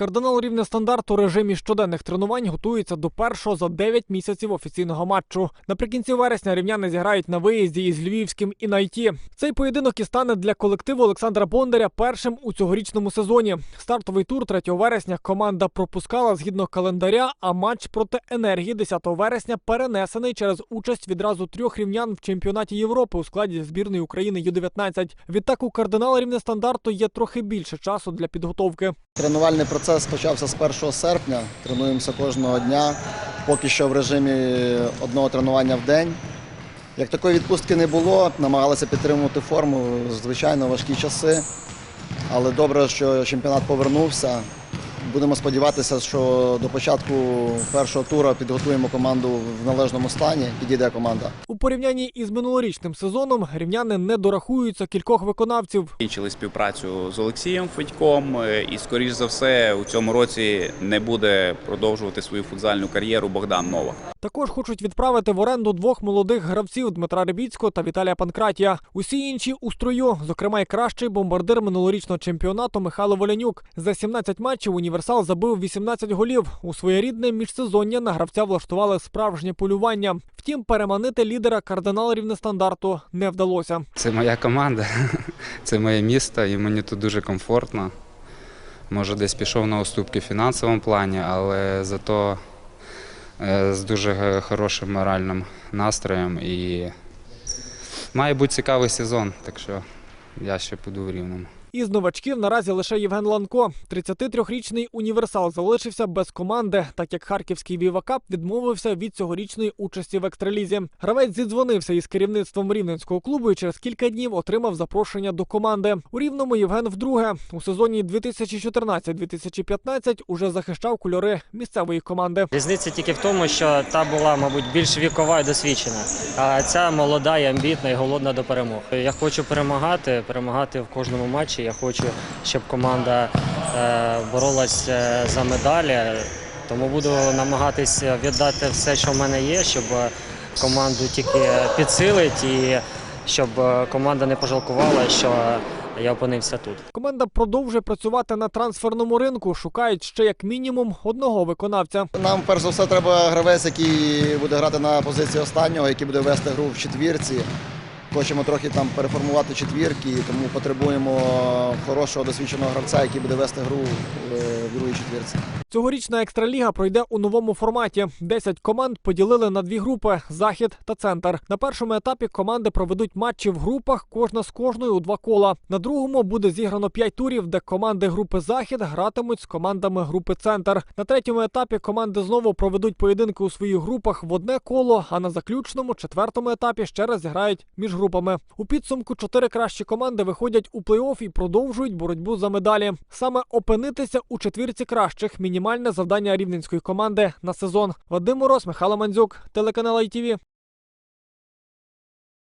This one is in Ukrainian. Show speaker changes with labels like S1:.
S1: Кардинал рівня стандарту у режимі щоденних тренувань готується до першого за 9 місяців офіційного матчу. Наприкінці вересня рівняни зіграють на виїзді із Львівським і Найті. Цей поєдинок і стане для колективу Олександра Бондаря першим у цьогорічному сезоні. Стартовий тур 3 вересня команда пропускала згідно календаря, а матч проти енергії 10 вересня перенесений через участь відразу трьох рівнян в чемпіонаті Європи у складі збірної України Ю-19. Відтак у кардинала рівня стандарту є трохи більше часу для підготовки.
S2: Тренувальний процес почався з 1 серпня. Тренуємося кожного дня. Поки що в режимі одного тренування в день. Як такої відпустки не було, намагалися підтримувати форму. Звичайно, важкі часи. Але добре, що чемпіонат повернувся. Будемо сподіватися, що до початку першого тура підготуємо команду в належному стані. Підійде команда.
S1: У порівнянні із минулорічним сезоном рівняни не дорахуються кількох виконавців.
S3: Кінчили співпрацю з Олексієм Федьком, е, і, скоріш за все, у цьому році не буде продовжувати свою футзальну кар'єру Богдан Новак.
S1: Також хочуть відправити в оренду двох молодих гравців Дмитра Рибіцького та Віталія Панкратія. Усі інші у строю, зокрема й кращий бомбардир минулорічного чемпіонату Михайло Волянюк. За 17 матчів універсал забив 18 голів. У своєрідне міжсезоння на гравця влаштували справжнє полювання. Втім, переманити лідера кардинал рівнестандарту не вдалося.
S4: Це моя команда, це моє місто, і мені тут дуже комфортно. Може, десь пішов на уступки в фінансовому плані, але зато з дуже хорошим моральним настроєм. І має бути цікавий сезон, так що я ще буду в рівному.
S1: Із новачків наразі лише Євген Ланко. 33-річний універсал залишився без команди, так як харківський Вівакап відмовився від цьогорічної участі в екстралізі. Гравець зідзвонився із керівництвом рівненського клубу і через кілька днів отримав запрошення до команди. У рівному Євген вдруге у сезоні 2014-2015 уже захищав кольори місцевої команди.
S5: Різниця тільки в тому, що та була, мабуть, більш вікова і досвідчена, а ця молода і амбітна і голодна до перемог. Я хочу перемагати, перемагати в кожному матчі. Я хочу, щоб команда е, боролась е, за медалі. Тому буду намагатися віддати все, що в мене є, щоб команду тільки підсилити і щоб команда не пожалкувала, що я опинився тут.
S1: Команда продовжує працювати на трансферному ринку. Шукають ще як мінімум одного виконавця.
S2: Нам перш за все треба гравець, який буде грати на позиції останнього, який буде вести гру в четвірці. Хочемо трохи там переформувати четвірки, тому потребуємо хорошого досвідченого гравця, який буде вести гру е, в другій четвірці.
S1: Цьогорічна екстраліга пройде у новому форматі. 10 команд поділили на дві групи захід та центр. На першому етапі команди проведуть матчі в групах, кожна з кожною у два кола. На другому буде зіграно 5 турів, де команди групи захід гратимуть з командами групи центр. На третьому етапі команди знову проведуть поєдинки у своїх групах в одне коло, а на заключному четвертому етапі ще раз зіграють між групами. У підсумку чотири кращі команди виходять у плей-офф і продовжують боротьбу за медалі. Саме опинитися у четвірці кращих мінімальне завдання рівненської команди на сезон. Вадим Мороз, Михайло Мандзюк, телеканал ITV.